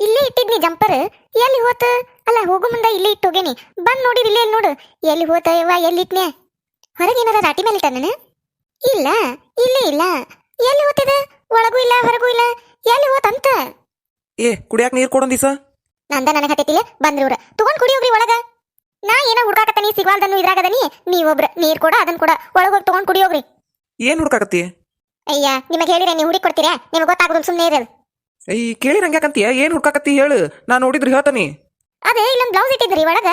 ಇಲ್ಲೇ ಇಟ್ಟಿದ್ನಿ ಜಂಪರ್. ಎಲ್ಲಿ ಹೋತ? ಅಲ್ಲ ಹೋಗು ಮುಂದೆ ಇಲ್ಲೇ ಇಟ್ಟು ಹೋಗೇನಿ. ಬಂದ್ ನೋಡಿರಿ ಇಲ್ಲೇ ನೋಡು. ಎಲ್ಲಿ ಹೋತ ಯವ್ವ ಎಲ್ಲಿ ಇಟ್ನೆ? ಹೊರಗೆ ಏನಾರ ರಾಟಿ ಮೇಲೆ ಇಟ್ಟ ನಾನು? ಇಲ್ಲ ಇಲ್ಲೇ ಇಲ್ಲ. ಎಲ್ಲಿ ಹೋತದ? ಒಳಗೂ ಇಲ್ಲ ಹೊರಗೂ ಇಲ್ಲ. ಎಲ್ಲಿ ಹೋತ ಅಂತ? ಏ ಕುಡಿಯಾಕ ನೀರು ಕೊಡೋ ದಿವಸ? ನಂದ ನನಗೆ ಹತ್ತಿತಿಲ್ಲ ಬಂದ್ರಿ ಇವ್ರ. ತಗೊಂಡ್ ಕುಡಿಯೋಗ್ರಿ ಒಳಗ. ನಾ ಏನೋ ಹುಡ್ಕಾಕತ್ತಾನಿ ಸಿಗ್ವಾಲ್ದನ್ನು ಇದ್ರಾಗದನಿ. ನೀವೊಬ್ರ ನೀರ್ ಕೊಡ ಅದನ್ನ ಕೊಡ. ಒಳಗ ತಗೊಂಡ್ ಕುಡಿಯೋಗ್ರಿ ಏನ್ ಹುಡ್ಕಾಕತ್ತಿ? ಅಯ್ಯ ನಿಮಗೆ ಹೇಳಿದ್ರೆ ನೀವು ಹುಡಿ ಕೊಡ್ತೀರಾ? ನಿಮ್ಗೆ ಗೊತ್ತಾಗೋದು ಸುಮ್ಮನೆ ಇರೋದು. ಈ ಕೇಳಿ ಹಂಗ್ಯಾಕಂತೀಯ ಏನ್ ಹುಡ್ಕಾಕತ್ತಿ ಹೇಳು? ನಾ ನೋಡಿದ್ರೆ ಹೇಳ್ತಾನಿ. ಅದೇ ಇಲ್ಲೊಂದು ಬ್ಲೌಸ್ ಇಟ್ಟಿದ್ರಿ ಒಳಗ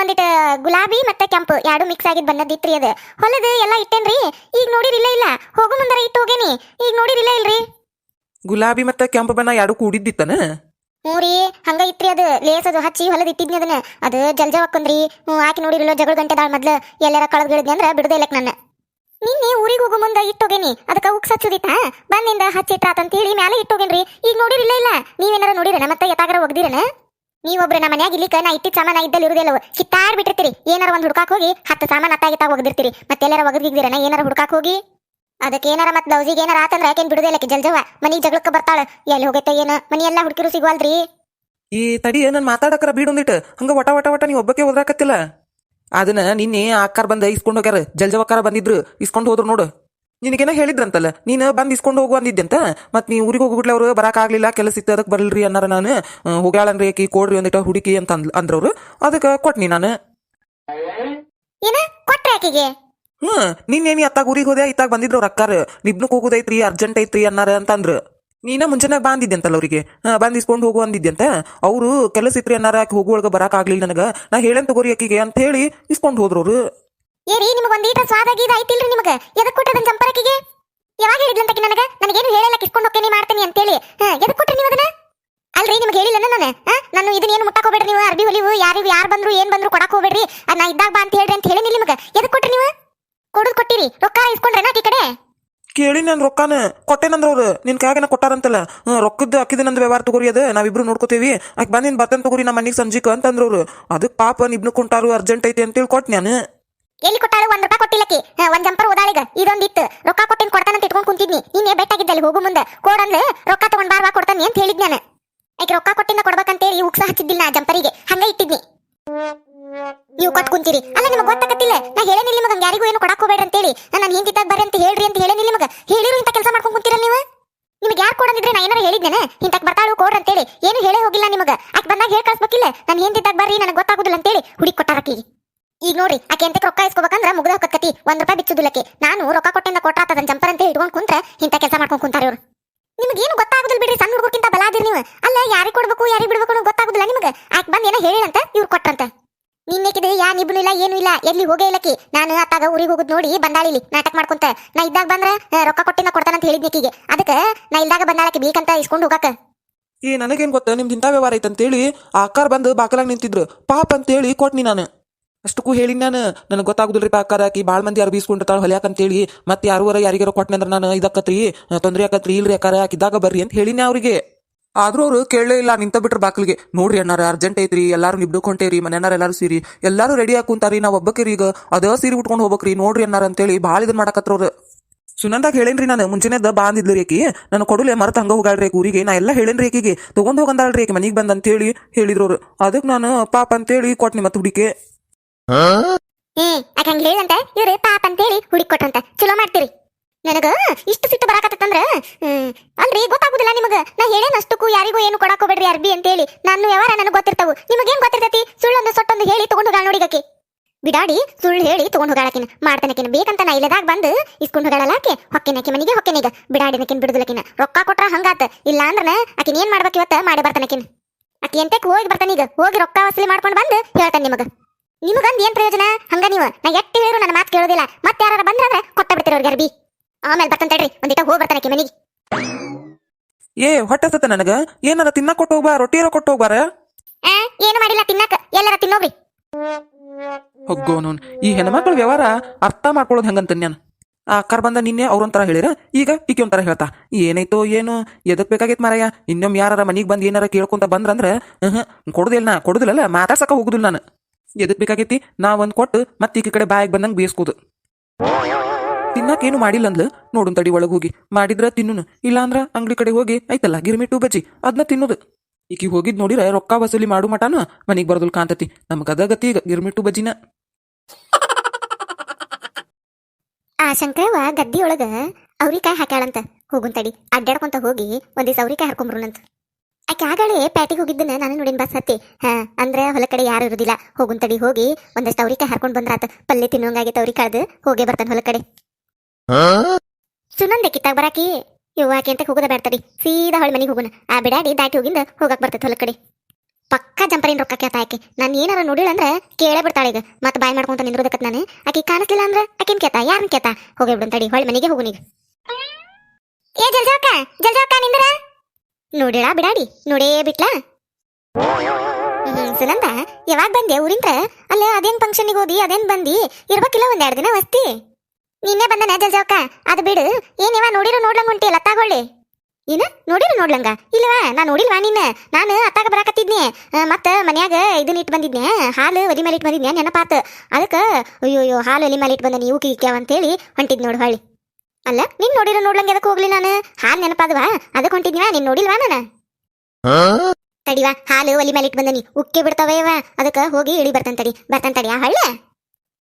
ಒಂದಿಟ್ಟು ಗುಲಾಬಿ ಮತ್ತೆ ಕೆಂಪು ಎರಡು ಮಿಕ್ಸ್ ಆಗಿದ್ ಬಂದದಿತ್ರಿ ಅದ. ಹೊಲದ ಎಲ್ಲ ಇಟ್ಟೇನ್ರಿ? ಈಗ ನೋಡಿರಿಲ್ಲ ಇಲ್ಲ ಹೋಗು ಮುಂದರ ಇಟ್ಟು ಹೋಗೇನಿ. ಈಗ ನೋಡಿರಿಲ್ಲ ಇಲ್ರಿ? ಗುಲಾಬಿ ಮತ್ತೆ ಕೆಂಪು ಬಣ್ಣ ಎರಡು ಕೂಡಿದ್ದಿತ್ತನ? ಹ್ಞೂ ರೀ ಹಂಗ ಇತ್ರಿ ಅದು. ಲೇಸ್ ಅದು ಹಚ್ಚಿ ಹೊಲದ ಇಟ್ಟಿದ್ನಿ ಅದನ್ನ. ಅದು ಜಲ್ಜ ಹಾಕಿ ಹ್ಞೂ ಆಕಿ ನೋಡಿರಲ್ಲ ಜಗಳ ಗಂಟೆ ದಾಳ ಮೊದ್ಲು. ಎಲ್ಲಾರ ಕಳೆದ್ ಗಿಳಿದ್ನಿ ಅಂದ್ರೆ ಬಿಡದೇ ಇಲ್ಲಕ್ ನನ್ನ ನಿನ್ನೆ ಊರಿಗೆ ಹೋಗೋ ಮುಂದೆ ಇಟ್ಟೋಗೇನಿ. ಅದಕ್ಕೆ ಉಕ್ಸ್ ಹಚ್ಚುದಿತ್ತ? ಬಂದಿಂದ ಹಚ್ಚಿಟ್ಟಾತಂತ ಹೇಳಿ ಮ್ಯಾಲೆ ಇಟ್ಟೋಗೇನ್ರಿ. ಈಗ ನೋಡಿರಿ ಇಲ್ಲ ನೀವೇನಾರ ನೋಡಿರನ? ಮತ್ತೆ ಎತ್ತಾಗರ ಒಗ್ದಿರನ? ನೀವೊಬ್ರು ನಮ್ಮ ಮನ್ಯಾಗ ಇಲ್ಲಿಕ ನಾ ಇಟ್ಟಿದ್ದ ಸಾಮಾನ ಇದ್ದಲ್ಲಿ ಇರುದಿಲ್ಲವು ಕಿತ್ತಾಡ್ ಬಿಟ್ಟಿರ್ತೀರಿ ಏನಾರ ಒಂದು ಹುಡ್ಕಾಕ್ ಹೋಗಿ ಹತ್ತು ಸಾಮಾನ್ ಅತ್ತಾಗಿತ್ತಾಗ ಒಗ್ದಿರ್ತೀರಿ. ಮತ್ತೆಲ್ಲಾರ ಒಗದಿದ್ದೀರನ ಏನಾರ ಹುಡುಕಾಕ್ ಹೋಗಿ? ಅದಕ್ಕೆ ಏನಾರ ಮತ್ತೆ ಬ್ಲೌಸಿಗೆ ಏನಾರ ಆತಂದ್ರ ಬಿಡುದೇ ಬಿಡುದಿಲ್ಲ ಜಲ್ಜವ ಮನಿ ಜಗಳಕ್ಕೆ ಬರ್ತಾಳ. ಎಲ್ಲಿ ಹೋಗೈತೆ ಏನ? ಮನಿ ಎಲ್ಲ ಹುಡುಕಿರು ಸಿಗ್ವಲ್ರಿ ಈ ತಡಿ ಏನನ್ ಮಾತಾಡಕ್ರ ಬೀಡೊಂದಿಟ್ಟು ಹಂಗ ವಟ ವಟ ವಟ ನೀ ಒಬ್ಬಕ್ಕೆ ಓದ್ರಾಕತ್ತಿಲ್ಲ ಅದನ್ನ ನಿನ್ನೆ ಆಕಾರ ಬಂದ ಇಸ್ಕೊಂಡು ಹೋಗ್ಯಾರ. ಜಲ್ಜವಕ್ಕಾರ ಬಂದಿದ್ರು. ಇಸ್ಕೊಂಡು ಹೋದ್ರು ನೋಡು. ನಿನಗೇನ ಹೇಳಿದ್ರಂತಲ್ಲ. ನೀನು ಬಂದು ಇಸ್ಕೊಂಡು ಹೋಗು ಅಂದಿದ್ದಂತ ಮತ್ ನೀ ಊರಿಗೆ ಹೋಗ್ಬಿಟ್ಲೆ ಅವ್ರು ಬರಾಕಾಗ್ಲಿಲ್ಲ ಕೆಲಸ ಇತ್ತು ಅದಕ್ಕೆ ಬರಲ್ರಿ ಅನ್ನಾರ ನಾನು. ಹೋಗ್ಯಾಳಂದ್ರೆ ಹೋಗ್ಯಾಳನ್ರಿ ಆಕಿ. ಕೊಡ್ರಿ ಒಂದಿಟ ಹುಡುಕಿ ಅಂತ ಅಂದ್ಲ ಅಂದ್ರವ್ರು. ಅದಕ್ಕೆ ಕೊಟ್ನಿ ನಾನು. ಹ್ಮ್ ನಿನ್ನೇನಿ ಅತ್ತಾಗ ಊರಿಗೆ ಹೋದೆ. ಇತ್ತಾಗ ಬಂದಿದ್ರು ಅವ್ರು ಅಕ್ಕಾರ. ನಿಬ್ನಕ್ ಹೋಗುದೈತ್ರಿ ಅರ್ಜೆಂಟ್ ಐತ್ರಿ ಅನ್ನಾರ ಅಂತ ಅಂದ್ರು. ನೀನ ಮುಂಚೆನಾಗ ಬಂದಿದ್ದಂತಲ್ಲ ಅವರಿಗೆ? ಬಂದ್ ಇಸ್ಕೊಂಡು ಹೋಗು ಅಂತ ಅವರು ಕೆಲಸ ಇತ್ರಿ ಅನ್ನಾರ ಆಕೆ ಹೋಗುವಾಗ ಬರಕ್ ಆಗ್ಲಿಲ್ಲ ನನಗ. ನಾ ಹೇಳೇನ್ ತಗೋರಿ ಆಕಿಗೆ ಅಂತ ಹೇಳಿ ಇಸ್ಕೊಂಡು ಹೋದ್ರು ಅವ್ರು. ಏರಿ, ನಿಮಗೆ ಒಂದೀಟ ಸ್ವಾದ ಗೀದ ಐತಿಲ್ರಿ ನಿಮಗೆ? ಎದಕ್ ಕೊಟ್ಟದ ಜಂಪರಕಿಗೆ ಯಾವಾಗ ಹೇಳಿದ್ಲಂತಕಿ ನನಗೆ? ನನಗೇನು ಹೇಳಲ್ಲ ಕಿಸ್ಕೊಂಡು ಹೋಗ್ತೇನೆ, ಮಾಡ್ತೇನೆ ಅಂತೇಳಿ. ಹಾ, ಎದಕ್ ಕೊಟ್ರಿ ನೀವು ಅದನ್ನ? ಅಲ್ರಿ, ನಿಮ್ಗೆ ಹೇಳಿಲ್ಲ ನಾನು? ನಾನು ಇದನ್ನ ಏನು ಮುಟ್ಟಕ್ ಹೋಗ್ಬೇಡ್ರಿ ನೀವು? ಅರ್ಬಿ ಹೊಲಿವು, ಯಾರಿಗೂ ಯಾರು ಬಂದ್ರು, ಏನು ಬಂದ್ರು ಕೊಡಕ್ ಹೋಗ್ಬೇಡ್ರಿ. ನಾ ಇದ್ದಾಗ ಬಾ ಅಂತ ಹೇಳ್ರಿ ಅಂತ ಹೇಳಿ ನಿಮಗೆ. ಎದಕ್ ಕೊಟ್ರಿ ನೀವು? ಕೊಡುದ್ ಕೊಟ್ಟಿರಿ. ರೊಕ್ಕ ಇಸ್ಕೊಂಡ್ರೆ ಈ ಕಡೆ? ಕೇಳಿ ನಾನು ರೊಕ್ಕಾನ ಕೊಟ್ಟೇನಂದ್ರ ಅವ್ರು ನಿನ್ ಕೈಯಾಗನ ಕೊಟ್ಟಾರಂತಲ್ಲ. ಹ್ಮ್, ರೊಕ್ಕದ್ದು ಅಕ್ಕಿದ ನಂದು ವ್ಯವಹಾರ ತಗೋರಿ ಅದ. ನಾವಿಬ್ರು ನೋಡ್ಕೋತೀವಿ. ಆಕೆ ಬಂದಿನ ಬರ್ತೇನೆ ತಗೋರಿ ನಮ್ಮ ಮನೆಗೆ ಸಂಜಿಕ ಅಂತಂದ್ರು ಅವ್ರು ಪಾಪ ನಿಬ್ನು ಕುಂಟಾರು ಅರ್ಜೆಂಟ್ ಐತಿ ಅಂತೇಳಿ ಕೊಟ್ಟು ನಾನು ಎಲ್ಲಿ ಕೊಟ್ಟಾರು? ಒಂದ್ ರೂಪಾಯಿ ಕೊಟ್ಟಿಲ್ಲಕಿ ಒಂದ್ ಜಂಪರ್ ಓದಾಳಿಗ. ಇದೊಂದಿತ್ತು. ರೊಕ್ಕ ಕೊಟ್ಟಿನ ಕೊಡ್ತಾನಂತ ಇಟ್ಕೊಂಡ್ ಕುಂತಿದ್ನಿ. ನೀನೇ ಬೆಟ್ಟಾಗಿದ್ದಲ್ಲಿ ಹೋಗು ಮುಂದೆ? ಕೋಡಂದ್ರೆ ರೊಕ್ಕ ತಗೊಂಡ್ ಬಾರ್ವಾ ಕೊಡ್ತಾನೆ ಅಂತ ಹೇಳಿದ್ ನಾನು ಆಕೆ ರೊಕ್ಕ ಕೊಟ್ಟಿಂದ ಕೊಡ್ಬೇಕಂತೇಳಿ ಉಕ್ಸ ಹಚ್ಚಿದ್ದಿಲ್ಲ ಜಂಪರಿಗೆ. ಹಂಗ ಇಟ್ಟಿದ್ನಿ. ನೀವು ಕೊಟ್ಟು ಕುಂತೀರಿ. ಅಲ್ಲ, ನಿಮಗೆ ಗೊತ್ತಾಗತ್ತಿಲ್ಲ. ನಾ ಹೇಳೇನಿ ನಿಮಗೆ ಯಾರಿಗೂ ಏನು ಕೊಡಕ್ಕೆ ಹೋಗ್ಬೇಡ್ರಿ ಅಂತೇಳಿ. ನಾನು ಹಿಂದಿದ್ದಾಗ ಬರ್ರಿ ಅಂತ ಹೇಳ್ರಿ ಅಂತ ಹೇಳೇನಿ ನಿಮಗೆ. ಹೇಳಿರು ಇಂಥ ಕೆಲಸ ಮಾಡ್ಕೊಂಡು ಕುಂತೀರಲ್ಲ ನೀವು? ನಿಮಗೆ ಯಾರು ಕೊಡಂದಿದ್ರೆ ನಾ ಏನಾರ ಹೇಳಿದ್ದೇನೆ ಇಂತಕ್ ಬರ್ತಾಳು, ಕೊಡ್ರಿ ಅಂತೇಳಿ. ಏನು ಹೇಳೇ ಹೋಗಿಲ್ಲ ನಿಮಗೆ. ಆಕೆ ಬಂದಾಗ ಹೇಳಿ ಕಳ್ಸ್ಬೇಕಿಲ್ಲ. ನಾನು ಹಿಂದಿದ್ದಾಗ ಬರ್ರಿ, ನನಗೆ ಗೊತ್ತಾಗುದಿಲ್ಲ ಅಂತೇಳಿ ಹುಡುಗಿ ಕೊಟ್ಟಾರಕಿ ಈಗ ನೋಡ್ರಿ, ಆಕೆ ಅಂತ ರೊಕ್ಕ ಇಸ್ಕೋಬೇಕಂದ್ರೆ ಮುಗ್ದ ಹೊಕ್ಕತ್ತಿ ಒಂದ್ ರೂಪಾಯಿ ಬಿಚ್ಚುದಿಲ್ಲಕ್ಕೆ. ನಾನು ರೊಕ್ಕ ಕೊಟ್ಟಿಂದ ಕೊಟ್ಟಾತದ ಜಂಪರ್ ಅಂತ ಇಟ್ಕೊಂಡು ಕುಂತ್ರೆ ಇಂಥ ಕೆಲಸ ಮಾಡ್ಕೊಂಡು ಕುಂತಾರ ಇವ್ರು. ನಿಮ್ಗೆ ಏನು ಗೊತ್ತಾಗುದಿಲ್ಲ ಬಿಡ್ರಿ, ಸಣ್ಣ ಹುಡುಗಕ್ಕಿಂತ ಬಲಾದಿರಿ ನೀವು. ಅಲ್ಲ, ಯಾರಿಗೆ ಕೊಡ್ಬೇಕು, ಯಾರಿಗೆ ಬಿಡ್ಬೇಕು ಅನ್ನೋದು ಗೊತ್ತಾಗುದಿಲ್ಲ ನಿಮಗೆ. ಆಕೆ ಬಂದು ಏನೋ ಹೇಳಿರಂತ, ಇವ್ರು ಕೊಟ್ರಂತ. ನಿನ್ನೇಕಿದ್ರೆ ಯಾ, ನಿಬ್ನು ಇಲ್ಲ, ಏನು ಇಲ್ಲ. ಎಲ್ಲಿ ಹೋಗೇ ಇಲ್ಲಕಿ ನಾನು ಅತ್ತಾಗ ಊರಿಗೆ ಹೋಗುದು ನೋಡಿ, ಬಂದಾಳಿಲಿ. ನಾಟಕ ಮಾಡ್ಕೊಂತ. ನಾ ಇದ್ದಾಗ ಬಂದ್ರ ರೊಕ್ಕ ಕೊಟ್ಟಿಂದ ಕೊಡ್ತಾನಂತ ಹೇಳಿದ್ನಿಕಿಗೆ ಅದಕ್ಕೆ ನಾ ಇಲ್ದಾಗ ಬಂದಾಳಕ್ಕೆ ಬೇಕಂತ ಇಸ್ಕೊಂಡು ಹೋಗಾಕ. ಏ, ನನಗೇನ್ ಗೊತ್ತ? ನಿಮ್ದು ಇಂಥ ವ್ಯವಹಾರ ಐತಂತೇಳಿ, ಆ ಅಕ್ಕಾರ ಬಂದು ಬಾಕಲಾಗ ನಿಂತಿದ್ರು. ಪಾಪ ಅಂತೇಳಿ ಕೊಟ್ನಿ ನಾನು. ಅಷ್ಟಕ್ಕೂ ಹೇಳಿ ನಾನು, ನನಗೆ ಗೊತ್ತಾಗುದಿಲ್ರಿ ಪಾ ಅಕ್ಕಾರ, ಆಕಿ ಭಾಳ ಮಂದಿ ಯಾರು ಬೀಸ್ಕೊಂಡಿರ್ತಾಳೆ ಹೊಲ್ಯಾಕ ಅಂತೇಳಿ ಮತ್ತೆ ಯಾರುವರ ಯಾರಿಗಾರ ಕೊಟ್ಟನೆ ಅಂದ್ರೆ ನಾನು ಇದಕ್ಕತ್ರಿ ತೊಂದರೆ ಆಕತ್ರಿ ಇಲ್ರಿ ಅಕ್ಕಾರ ಹಾಕಿದ್ದಾಗ ಬರ್ರಿ ಅಂತ ಹೇಳಿನಿ ಅವರಿಗೆ. ಆದ್ರೂ ಅವರು ಕೇಳಲೇ ಇಲ್ಲ, ನಿಂತ ಬಿಟ್ರೆ ಬಾಕಲಿಗೆ. ನೋಡ್ರಿ ಅಣ್ಣಾರ ಅರ್ಜೆಂಟ್ ಐತ್ರಿ, ಎಲ್ಲಾರು ನಿಬ್ಡು ಮನೆಯಾರ ಎಲ್ಲಾರು ಸೀರಿ, ಎಲ್ಲಾರು ರೆಡಿ ಹಾಕುಂತಾರಿ, ನಾವು ಒಬ್ಬಕ್ಕಿರಿ ಈಗ ಅದ ಸೀರೆ ಉಟ್ಕೊಂಡು ಹೋಗ್ಬೇಕ್ರಿ, ನೋಡ್ರಿ ಅಣ್ಣಾರ ಅಂತೇಳಿ ಭಾಳ ಇದನ್ ಮಾಡಕತ್ರ ಅವ್ರು. ಸುನಂದಾಗ ಹೇಳೇನ್ರಿ ನಾನು ಮುಂಚೆನೇದ ಬಾ ಅಂದಿದ್ಲು ಆಕಿ. ನಾನು ಕೊಡುಲೆ ಮರತ ಹಂಗ ಹೋಗಾಳ್ರಿ ಊರಿಗೆ, ನಾ ಎಲ್ಲ ಹೇಳೇನ್ರಿ ಆಕಿಗೆ. ತಗೊಂಡ್ ಹೋಗಂದಾಳ್ರಿ ಮನೆಗೆ ಬಂದ್ ಅಂತೇಳಿ ಹೇಳಿದ್ರು ಅದಕ್ಕೆ ನಾನು ಪಾಪ ಅಂತೇಳಿ ಕೊಟ್ನಿ ಮತ್ತೆ ಹುಡುಕೆ ಹ್ಮ್ ಆಕೆ ಹಂಗ ಹೇಳಂತ ಇವ್ರು ಪಾಪ ಅಂತೇಳಿ ಹುಡುಕಿ ಕೊಟ್ರಂತ ಚಲೋ ಮಾಡ್ತೀರಿ. ನನಗ ಇಷ್ಟು ಸಿಟ್ಟು ಬರಾಕತ್ತಂದ್ರ ಅಲ್ರಿ, ಗೊತ್ತಾಗುದಿಲ್ಲ ನಿಮಗ. ನಾ ಹೇಳೇನ ಅಷ್ಟಕ್ಕೂ ಯಾರಿಗೂ ಏನು ಕೊಡಾಕ್ ಹೋಗ್ಬೇಡ್ರಿ ಅರ್ಬಿ ಅಂತೇಳಿ. ನನ್ನ ವ್ಯವಹಾರ ನನಗೆ ಗೊತ್ತಿರ್ತಾವು. ನಿಮಗೇನ್ ಗೊತ್ತಿರ್ತೈತಿ? ಸುಳ್ಳೊಂದು ಸೊಟ್ಟೊಂದು ಹೇಳಿ ತಗೊಂಡು ಹೋಗಾಳ ನೋಡಿಗಕ್ಕೆ ಬಿಡಾಡಿ, ಸುಳ್ಳು ಹೇಳಿ ತಗೊಂಡು ಹೋಗಾಳಕಿನ ಮಾಡ್ತಾನಕಿನ. ಬೇಕಂತ ನಾ ಇಲ್ಲದಾಗ ಬಂದು ಇಸ್ಕೊಂಡು ಹೋಗಾಳಲಾಕೆ ಹೊಕ್ಕಿನಕಿ ಮನಿಗೆ ಹೊಕ್ಕಿನೀಗ. ಬಿಡಾಡಿನಕಿನ ಬಿಡುದಿಲ್ಲಕಿನ ರೊಕ್ಕ ಕೊಟ್ರ ಹಂಗಾತ. ಇಲ್ಲ ಅಂದ್ರ ಆಕಿನ ಏನ್ ಮಾಡ್ಬೇಕು ಇವತ್ತ ಮಾಡಿ ಬರ್ತಾನಕಿನ. ಆಕಿ ಎಂತಕ್ ಹೋಗಿ ಬರ್ತಾನೀಗ? ಹೋಗಿ ರೊಕ್ಕ ವಸೂಲಿ ಮಾಡ್ಕೊಂಡು ಬಂದು ಹೇಳ್ತಾನೆ ನಿಮಗ. ನಿಮಗಂದ್ ಏನ್ ಪ್ರಯೋಜನ? ಹಂಗ ನೀವು ನಾ ಎಟ್ಟು ಹೇಳಿದ್ರು ನನ್ನ ಮಾತು ಕೇಳೋದಿಲ್ಲ. ಮತ್ತೆ ಯಾರು ಬಂದ್ರೆ ಕೊಟ್ಟ ಬಿಡ್ತೀರ ಅವ್ರಿಗೆ ಅರ್ಬಿ. ಆಮೇಲೆ ಬರ್ತಾನೆ ತಡ್ರಿ ಒಂದಿಟ ಹೋಗಿ ಬರ್ತಾನೆ ಮನಿಗೆ. ಏ ಹೊಟ್ಟೆ ಸತ್ತ ನನಗ? ಏನಾರ ತಿನ್ನಕ್ ಕೊಟ್ಟು ಹೋಗ್ಬಾ ರೊಟ್ಟಿ ಕೊಟ್ಟು ಹೋಗ್ಬಾರ? ಆ ಏನು ಮಾಡಿಲ್ಲ ತಿನ್ನಕ. ಎಲ್ಲಾರ ತಿನ್ನೋಗ್ರಿ. ಹೊಗ್ಗೋನು ಈ ಹೆಣ್ಮಕ್ಳ ವ್ಯವಹಾರ ಅರ್ಥ ಮಾಡ್ಕೊಳ್ಳೋದು ಹೆಂಗಂತ ನಾನು ಆ ಕರ್ ಬಂದ ನಿನ್ನೆ ಅವ್ರೊಂಥರ ಹೇಳಿರ ಈಗ ಈಕೆ ಒಂಥರ ಹೇಳ್ತಾ. ಏನೈತೋ ಏನು? ಎದಕ್ ಬೇಕಾಗಿತ್ ಮಾರಾಯ? ಇನ್ನೊಮ್ಮೆ ಯಾರ ಮನಿಗೆ ಬಂದು ಏನಾರ ಕೇಳ್ಕೊಂತ ಬಂದ್ರಂದ್ರೆ ಹ್ಮ್ ಕೊಡುದಿಲ್ಲ ನಾ ಕೊಡುದಿಲ್ಲಲ್ಲ ಮಾತಾಡ್ಸಕ ಹೋಗುದಿಲ್ಲ ನಾನು. ಎದಕ್ ಬೇಕಾಗೈತಿ? ನಾ ಕೊಟ್ಟು ಮತ್ತೆ ಈಕಿ ಕಡೆ ಬಾಯಿಗೆ ಬಂದಂಗೆ ಬೇಯಿಸ್ಕೋದು ತಿನ್ನಕ್ ಏನು ಮಾಡಿಲ್ಲ ಅಂದ್ಲ ನೋಡು ತಡಿ ಒಳಗೆ ಹೋಗಿ. ಮಾಡಿದ್ರ ತಿನ್ನು ಇಲ್ಲಾಂದ್ರ ಅಂಗಡಿ ಕಡೆ ಹೋಗಿ ಐತಲ್ಲ ಗಿರ್ಮಿಟ್ಟು ಬಜ್ಜಿ ಅದನ್ನ ತಿನ್ನೋದು. ಈಕಿ ಹೋಗಿದ್ ನೋಡಿರ ರೊಕ್ಕ ವಸೂಲಿ ಮಾಡು ಮಟಾನು? ಮನಿಗ್ ಬರೋದಿಲ್ಲ ಕಾಂತತಿ ನಮ್ಗೆ ಅದ ಗತಿ ಈಗ, ಗಿರ್ಮಿಟ್ಟು ಬಜ್ಜಿನ ಆ ಶಂಕರವ ಗದ್ದಿ ಒಳಗ ಅವ್ರಿಕಾಯಿ ಹಾಕ್ಯಾಳಂತ. ಹೋಗುಂತಡಿ ಅಡ್ಡಾಡ್ಕೊಂತ ಹೋಗಿ ಒಂದಿವ್ಸ ಅವ್ರಿಕಾಯಿ ಹರ್ಕೊಂಬ್ರುನಂತ ಆಕೆ ಆಗಳೇ ಪ್ಯಾಟಿಗೆ ಹೋಗಿದ್ದನ್ನ ನಾನು ನೋಡಿನ ಬಸ್ ಹತ್ತಿ ಹಾ ಅಂದ್ರೆ ಹೊಲ ಕಡೆ ಯಾರು ಇರುದಿಲ್ಲ. ತಡಿ ಹೋಗಿ ಒಂದಷ್ಟು ಅವ್ರಿಕಾಯಿ ಹರ್ಕೊಂಡ್ ಬಂದ್ರಾತ ಪಲ್ಲೆ ತಿನ್ನೋಂಗಾಗಿ ಅವ್ರಿ ಕಳ್ದು. ಹೋಗೇ ಬರ್ತಾನೆ ಹೊಲ ಕಡೆ. ಸುನಂದೆ ಕಿತ್ತಾಗ ಬರಾಕಿ. ಇವ್ ಆಕೆ ಅಂತ ಹೋಗೋದ ಬೇಡ್ತಡಿ ಸೀದಾ ಹೊಳ ಮನೆಗೆ ಹೋಗುನ. ಆ ಬಿಡಾಡಿ ದಾಟಿ ಹೋಗಿಂದ ಹೋಗಕ್ ಬರ್ತೈತೆ ಹೊಲ ಕಡೆ. ಪಕ್ಕ ಜಂಪರಿನ ರೊಕ್ಕ ಕೇಳ್ತಾ ಆಕೆ. ನಾನು ಏನಾರ ನೋಡಿಲ್ಲ ಅಂದ್ರೆ ಕೇಳೇ ಬಿಡ್ತಾಳೆ ಈಗ. ಮತ್ತೆ ಬಾಯ್ ಮಾಡ್ಕೊಂತ ನಿಂದ್ರೋದಕ್ಕೆ ನಾನು. ಆಕೆ ಕಾಣಿಸ್ಲಿಲ್ಲ ಅಂದ್ರೆ ಆಕಿನ ಕೇತಾ ಯಾರನ್ನ ಕೇತಾ ಹೋಗಿ ಬಿಡಂತಡಿ ಹೊಳೆ ಮನೆಗೆ ಹೋಗುನೀಗ ಏ ಜಲ್ಜಾಕ ಜಲ್ಜಾಕ ನಿಂದ್ರ? ನೋಡಿಳ ಬಿಡಾಡಿ, ನೋಡೇ ಬಿಟ್ಲಾ? ಹ್ಮ್, ಸುನಂದ, ಯಾವಾಗ ಬಂದೆ ಊರಿಂದ ಅಲ್ಲ, ಅದೇನ್ ಫಂಕ್ಷನ್ಗೆ ಹೋದಿ, ಅದೇನ್ ಬಂದಿ? ಇರ್ಬೇಕಿಲ್ಲ ಒಂದ್ ಎರಡ್ ದಿನ ವಸ್ತಿ. ನಿನ್ನೆ ಬಂದನ ಜಲ್ಜಾಕ ಅದು ಬಿಡು. ಏನಿವ ನೋಡಿರೋ ನೋಡ್ಲಂಗ್ ಹೊಂಟಿ ಅತ್ತಾಗೊಳ್ಳಿ ಏನ, ನೋಡಿರೋ ನೋಡ್ಲಂಗ? ಇಲ್ಲವಾ, ನಾ ನೋಡಿಲ್ವಾ ನಿನ್ನ? ನಾನು ಅತ್ತಾಗ ಬರಾಕತ್ತಿದ್ನಿ. ಮತ್ತೆ ಮನ್ಯಾಗ ಇದನ್ನ ಇಟ್ಟು ಬಂದಿದ್ನೆ ಹಾಲು ಒಲಿ ಮೇಲೆ ಇಟ್ಟು ಬಂದಿದ್ನೆ ನೆನಪಾತ. ಅದಕ್ಕೆ ಅಯ್ಯೋ ಹಾಲು ಒಲಿ ಮೇಲೆ ಇಟ್ಟು ಬಂದ ನೀವು ಕಿಕ್ಯಾವ ಅಂತೇಳಿ ಹೊಂಟಿದ್ ನೋಡು ಹೊಳ್ಳಿ. ಅಲ್ಲ ನೀನ್ ನೋಡಿರೋ ನೋಡ್ಲಂಗೆ ಅದಕ್ಕೆ ಹೋಗ್ಲಿ ನಾನು. ಹಾಲು ನೆನಪಾದವಾ? ಅದಕ್ಕೆ ಹೊಂಟಿದ್ನಿವಾ? ನೀನ್ ನೋಡಿಲ್ವಾ ನಾನು ತಡಿವಾ ಹಾಲು ಒಲಿ ಮೇಲೆ ಇಟ್ಟು ಬಂದನಿ. ಉಕ್ಕೆ ಬಿಡ್ತಾವೇವ? ಅದಕ್ಕೆ ಹೋಗಿ ಇಳಿ ಬರ್ತಾನೆ ತಡಿ. ಬರ್ತಾನೆ ತಡಿ ಆ ಹಳ್ಳ.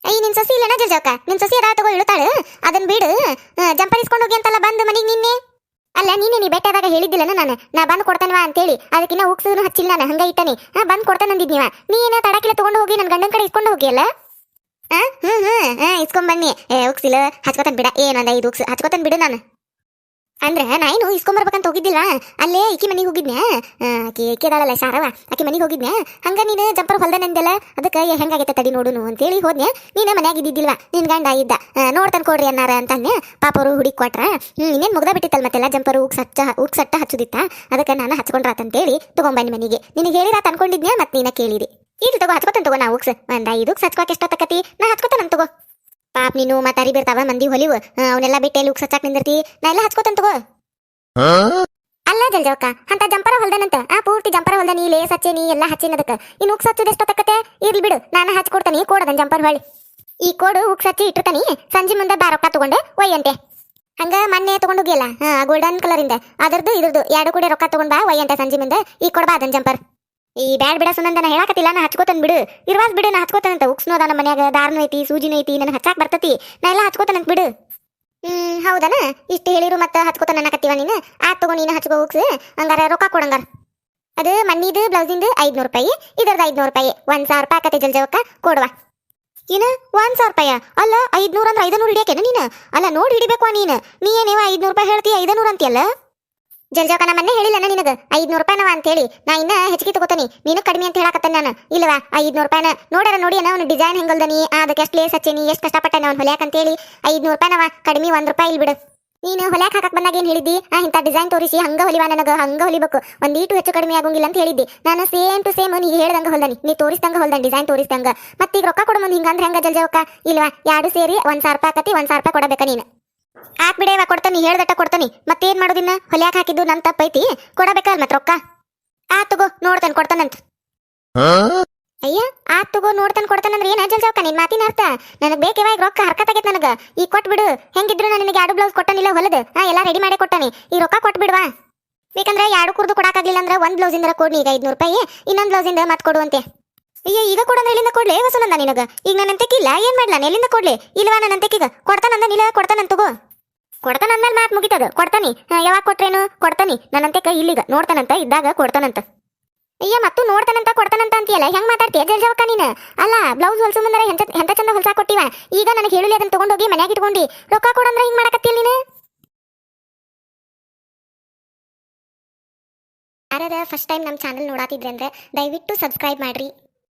ಅಯ್ಯ ನಿನ್ ಸೊಸಿ ಇಲ್ಲನ ಜಲ್ಜಾಕ ನಿನ್ ಸೊಸಿ ಅದ ತಗೋ ಇಳ್ತಾಳು ಅದನ್ನ ಬಿಡು. ಜಂಪರಿಸ್ಕೊಂಡು ಹೋಗಿ ಅಂತಲ್ಲ ಬಂದು ಮನೆಗೆ ನಿನ್ನೆ? ಅಲ್ಲ ನೀನೆ ನೀ ಬೆಟ್ಟದಾಗ ಹೇಳಿದ್ದಿಲ್ಲನ ನಾನು? ನಾ ಬಂದು ಕೊಡ್ತಾನವಾ ಅಂತೇಳಿ. ಅದಕ್ಕಿನ್ನ ಉಕ್ಸೂನು ಹಚ್ಚಿಲ್ಲ ನಾನು. ಹಂಗ ಇಟ್ಟನಿ. ಹಾ ಬಂದು ಕೊಡ್ತಾನೆ ಅಂದಿದ್ನಿವ? ನೀನ ತಡಕಿಲ್ಲ ತಗೊಂಡು ಹೋಗಿ ನನ್ನ ಗಂಡನ ಕಡೆ ಇಸ್ಕೊಂಡು ಹೋಗಿ ಅಲ್ಲ ಇಸ್ಕೊಂಡ್ ಬನ್ನಿ. ಏ ಉಕ್ಸಿಲ್ಲ ಹಚ್ಕೋತಾನ ಬಿಡ. ಏನಂದ ಐದು ಉಕ್ಸ್? ಹಚ್ಕೋತಾನ ಬಿಡು ನಾನು. ಅಂದ್ರೆ ನಾನು ಇಸ್ಕೊಂಬರ್ಬೇಕಂತ ಹೋಗಿದ್ದಿಲ್ಲ ಅಲ್ಲೇ ಈಕಿ ಮನೆಗೆ ಹೋಗಿದ್ನ್ಯಾ? ಆಕಿ ಕೇದಾಳಲ್ಲ ಶಾರವ. ಆಕಿ ಮನೆಗೆ ಹೋಗಿದ್ನ್ಯಾ? ಹಂಗ ನೀನು ಜಂಪರ್ ಹೊಲ್ದನಂದೆಲ್ಲ ಅದಕ್ಕೆ ಹೆಂಗಾಗೈತೆ ತಡಿ ನೋಡುನು ಅಂತೇಳಿ ಹೋದ್ನ್ಯಾ? ನೀನು ಮನ್ಯಾಗ ಇದ್ದಿದ್ದಿಲ್ವಾ ನಿನ್ ಗಂಡ ಇದ್ದ. ಆ, ನೋಡ್ತಾನೆ ಕೊಡ್ರಿ ಅನ್ನಾರ ಅಂತನ್ಯ ಪಾಪ ಅವರು ಹುಡುಗಿ ಕೊಟ್ರ ಇನ್ನೇನ್ ಮುಗ್ದ ಬಿಟ್ಟಿತ್ತಲ್ಲ ಮತ್ತೆಲ್ಲ? ಜಂಪರ್ ಉಕ್ ಸಚ್ಚ ಉಕ್ ಸಟ್ಟ ಹಚ್ಚುದಿತ್ತ? ಅದಕ್ಕೆ ನಾನು ಹಚ್ಕೊಂಡ್ರಾತಂತೇಳಿ ತಗೊಂಬನ್ನಿ ಮನೆಗೆ. ನಿನಗೆ ಹೇಳಿರಾತ ಅನ್ಕೊಂಡಿದ್ನ್ಯಾ? ಮತ್ತೆ ನೀನ ಕೇಳಿರಿ ಇದು ತಗೋ, ಹಚ್ಕೋತಾನ ತಗೋ ನಾ ಉಕ್ಸ್. ಒಂದ ಇದಕ್ಕೆ ಉಕ್ಸ್ ಹಚ್ಕೋಕೆ ಎಷ್ಟೊತ್ತಕತಿ ನಾ ಹಚ್ಕೋತಾನ ತಗೋ. ಪಾಪ, ನೀನು ಮತ್ತೆ ಅರಿ ಬಿರ್ತಾವ, ಮಂದಿ ಹೊಲಿವು. ಅವನ್ನೆಲ್ಲ ಬಿಟ್ಟೆ ಲೂಕ್ ಉಕ್ಸ್ ಹಚ್ಚಾಕ್ ನಿಂದಿರ್ತಿ. ನಾ ಎಲ್ಲ ಹಚ್ಕೋತಾನ ತಗೋ. ಅಲ್ಲ ಜಲ್ಜವಕ್ಕ ಅಂತ ಜಂಪರ ಹೊಲ್ದನಂತ. ಆ, ಪೂರ್ತಿ ಜಂಪರ ಹೊಲ್ದ ನೀ ಲೇ ಸಚ್ಚೆ ನೀ ಎಲ್ಲ ಹಚ್ಚಿನ ಅದಕ್ಕೆ ಇನ್ನು ಉಕ್ಸ್ ಹಚ್ಚುದು ಎಷ್ಟೊತ್ತಕತೆ ಇರ್ಲಿ ಬಿಡು, ನಾನು ಹಚ್ಕೊಡ್ತಾನೆ. ಕೋಡದನ್ ಜಂಪರ್ ಹೊಳಿ ಈ ಕೋಡು, ಉಕ್ಸ್ ಹಚ್ಚಿ ಇಟ್ಟಿರ್ತಾನಿ. ಸಂಜೆ ಮುಂದೆ ಬಾ ರೊಕ್ಕ ತಗೊಂಡೆ ಒಯ್ಯಂತೆ. ಹಂಗ ಮೊನ್ನೆ ತಗೊಂಡು ಹೋಗಿಯಲ್ಲ? ಹಾ ಗೋಲ್ಡನ್ ಕಲರಿಂದ. ಅದರದ್ದು ಇದ್ರದ್ದು. ಎರಡು ಕೂಡ ರೊಕ್ಕ ತಗೊಂಡ್ ಬಾ, ಒಯ್ಯಂತೆ ಸಂಜೆ ಮುಂದೆ. ಈ ಕೊಡ್ಬಾ ಅದನ್ ಜಂಪರ್. ಈ ಬ್ಯಾಡ್ ಬಿಡ ಸುನಂದ, ನಾ ಹೇಳಕತ್ತಿಲ್ಲ, ನಾ ಹಚ್ಕೋತಾನ ಬಿಡು. ಇರ್ವಾಸ್ ಬಿಡು, ನಾ ಹಚ್ಕೋತಾನಂತ. ಉಕ್ಸ್ ಅದ ನಮ್ಮ ಮನ್ಯಾಗ, ದಾರ್ನು ಐತಿ, ಸೂಜಿನೂ ಐತಿ, ನನಗೆ ಹಚ್ಚಾಕ್ ಬರ್ತತಿ. ನಾ ಎಲ್ಲ ಹಚ್ಕೋತಾನಂತ ಬಿಡು. ಹ್ಮ್, ಹೌದನ? ಇಷ್ಟು ಹೇಳಿರು ಮತ್ತೆ ಹಚ್ಕೋತಾನ ಅನ್ನಕತ್ತೀವ ನೀನು? ಆತ್ ತಗೋ ನೀನು ಹಚ್ಕೋ ಉಕ್ಸ್. ಹಂಗಾರ ರೊಕ್ಕ ಕೊಡಂಗಾರ ಅದು ಮನ್ನಿದು, ಬ್ಲೌಸಿಂದು ಐದ್ನೂರು ರೂಪಾಯಿ, ಇದರದ ಐದ್ನೂರು ರೂಪಾಯಿ. ಒಂದ್ ಸಾವಿರ ರೂಪಾಯಿ ಆಕತಿ ಜಲ್ಜವಕ್ಕ, ಕೊಡುವ. ಏನು? ಒಂದ್ ಸಾವಿರ ರೂಪಾಯ? ಅಲ್ಲ, ಐದ್ನೂರ ಅಂದ್ರೆ ಐದನೂರು ಹಿಡಿಯಕೇನ ನೀನು? ಅಲ್ಲ, ನೋಡಿ ಹಿಡಿಬೇಕು ನೀನು. ನೀ ಏನೇವ ಐದ್ನೂರು ರೂಪಾಯಿ ಹೇಳ್ತಿ, ಐದನೂರು ಅಂತೀಯಲ್ಲ? ಜಲ್ಜವಕ ಮನೆ ಮೊನ್ನೆ ಹೇಳಿಲ್ಲ ನಿನಗ? ಐದ್ನೂರು ಅಂತ ಹೇಳಿ ನಾ ಇನ್ನ ಹೆಚ್ಚಿಗೆ ತಗೋತಾನಿ. ನೀನು ಕಡಿಮೆ ಅಂತ ಹೇಳಕತ್ತ ನಾನು. ಇಲ್ಲವಾ ಐದ್ನೂರು ರೂಪಾಯಿನ ನೋಡಾರ ನೋಡಿ ಅವ್ನು ಡಿಸೈನ್ ಹೆಂಗಲ್ದನಿ ಅದಕ್ಕೆ ಎಷ್ಟು ಲೇಸ್ ಹಚ್ಚೇನಿ, ಎಷ್ಟು ಕಷ್ಟಪಟ್ಟನ ಅವ್ನು ಹೊಲ್ಯಾಕ ಅಂತೇಳಿ. ಐದ್ನೂರು ರೂಪಾಯಿನವ ಕಡಿಮೆ ಒಂದ್ ರೂಪಾಯಿ ಇಲ್ಲಿ ಬಿಡು. ನೀನು ಹೊಲ್ಯಾಕ ಹಾಕಕ್ ಬಂದಾಗ ಏನ್ ಹೇಳಿದ್ದಿ? ಆ, ಇಂಥ ಡಿಸೈನ್ ತೋರಿಸಿ ಹಂಗ ಹೊಲಿವಾ ನನಗೆ? ಹಂಗ ಹೊಲಿಬೇಕು. ಒಂದೀಟು ಹೆಚ್ಚು ಕಡಿಮೆ ಆಗೋಂಗಿಲ್ಲ ಅಂತ ಹೇಳಿದ್ದಿ. ನಾನು ಸೇಮ್ ಟು ಸೇಮ್ ನೀ ಹೇಳ್ದಂಗ ಹೊಲ್ದನಿ. ನೀ ತೋರಿಸ್ದಂಗ ಹೊಲ್ದನ್ ಡಿಸೈನ್ ತೋರಿಸ್ದಂಗ. ಮತ್ತೆ ಈಗ ರೊಕ್ಕ ಕೊಡು ಮುಂದೆ ಹಿಂಗಂದ್ರೆ ಹೆಂಗ ಜಲ್ಜವಕ್ಕ ಇಲ್ವಾ? ಎರಡು ಸೇರಿ ಒಂದ್ ಸಾವಿರ ರೂಪಾಯಿ ಆಕತಿ, ಒಂದ್ ಸಾವಿರ ರೂಪಾಯಿ ಕೊಡಬೇಕ ನೀನು. ಆತ್ ಬಿಡೇವ ಕೊಡ್ತಾನಿ ಹೇಳ್ದಟ್ಟ ಕೊಡ್ತಾನಿ. ಮತ್ತೇನ್ ಮಾಡೋದಿನ್ನ ಹೊಲ್ಯಾಕ ಹಾಕಿದ್ದು ನನ್ ತಪ್ಪೈತಿ ಕೊಡಬೇಕಲ್ ಮತ್ ರೊಕ್ಕ. ಆ ತಗೋ ನೋಡ್ತಾನೆ ಕೊಡ್ತಾನಂತ. ಅಯ್ಯ ಆತ್ ತಗೋ ನೋಡ್ತಾನೆ ಕೊಡ್ತಾನಂದ್ರೆ ಅಜಲ್ ಜಲ್ಜವಕ್ಕ ನಿನ್ ಮಾತಿನ ಅರ್ಥ. ನನಗ್ ಬೇಕೇವ ಈಗ ರೊಕ್ಕ ಹರ್ಕತ್ತಾಗೈತ್ ನನಗ. ಈ ಕೊಟ್ ಬಿಡು. ಹೆಂಗಿದ್ರು ನಾನು ನಿನಗೆ ಎರಡು ಬ್ಲೌಸ್ ಕೊಟ್ಟನಿಲ್ಲ ಹೊಲದ. ಹಾ ಎಲ್ಲ ರೆಡಿ ಮಾಡಿ ಕೊಟ್ಟಾನಿ. ಈ ರೊಕ್ಕ ಕೊಟ್ ಬಿಡ್ವಾ. ಬೇಕಂದ್ರೆ ಎರಡು ಕುರ್ದು ಕೊಡಕ್ಕಾಗ್ಲಿಲ್ಲ ಅಂದ್ರೆ ಒಂದ್ ಬ್ಲೌಸ್ ಇಂದ ಕೊಡ್ನಿ. ಈಗ ಐದ್ನೂರು ರೂಪಾಯಿ. ಇನ್ನೊಂದ್ ಬ್ಲೌಸ್ ಇಂದ ಮತ್ ಕೊಡುವಂತೆ. ಅಯ್ಯ ಈಗ ಕೊಡಂದ್ರೆ ಎಲ್ಲಿಂದ ಕೊಡ್ಲಿ? ವಸೂಲಂದ ನಿನಗ. ಈಗ ನನ್ನ ಇಲ್ಲ. ಏನ್ ಮಾಡ್ಲ ಎಲ್ಲಿಂದ ಕೊಡ್ಲಿ? ಇಲ್ವಾ ನನ್ನ ಈಗ? ಕೊಡ್ತಾನಂದ ನಿಲ್ಲ ಕೊಡ್ತಾನಂತ ತಗೋ. ಕೊಡ್ತಾನ ಅಂದ್ಮೇಲೆ ಮಾತು ಮುಗಿತದ. ಕೊಡ್ತಾನಿ. ಯಾವಾಗ ಕೊಟ್ರೇನು? ಕೊಡ್ತಾನಿ. ಕೈ ಇಲ್ಲಿಗ. ನೋಡ್ತಾನಂತ, ಇದ್ದಾಗ ಕೊಡ್ತಾನಂತ. ಅಯ್ಯ, ಮತ್ತು ನೋಡ್ತಾನಂತ, ಕೊಡ್ತಾನಂತ ಅಂತೀಯಲ್ಲ? ಹೆಂಗ್ ಮಾತಾಡ್ತೀಯ? ಜಲ್ಜವಕ್ಕ ನೀನು? ಅಲ್ಲ, ಬ್ಲೌಸ್ ಹೊಲ್ಸು ಮುಂದರೆ ಎಂತ ಚಂದ ಹೊಲ್ಸಾ ಕೊಟ್ಟಿವ? ಈಗ ನನಗೆ ಹೇಳಿ ಅದನ್ನ ತಗೊಂಡೋಗಿ ಮನ್ಯಾಗ ಇಟ್ಕೊಂಡಿ. ರೊಕ್ಕ ಕೊಡಂದ್ರ ಹಿಂಗ್ ಮಾಡಕತ್ತಿಯಲ್ಲ ನೀನು? ಯಾರದ ಫಸ್ಟ್ ಟೈಮ್ ನಮ್ಮ ಚಾನಲ್ ನೋಡಾತಿದ್ರೆ ಅಂದ್ರೆ ದಯವಿಟ್ಟು ಸಬ್ಸ್ಕ್ರೈಬ್ ಮಾಡ್ರಿ.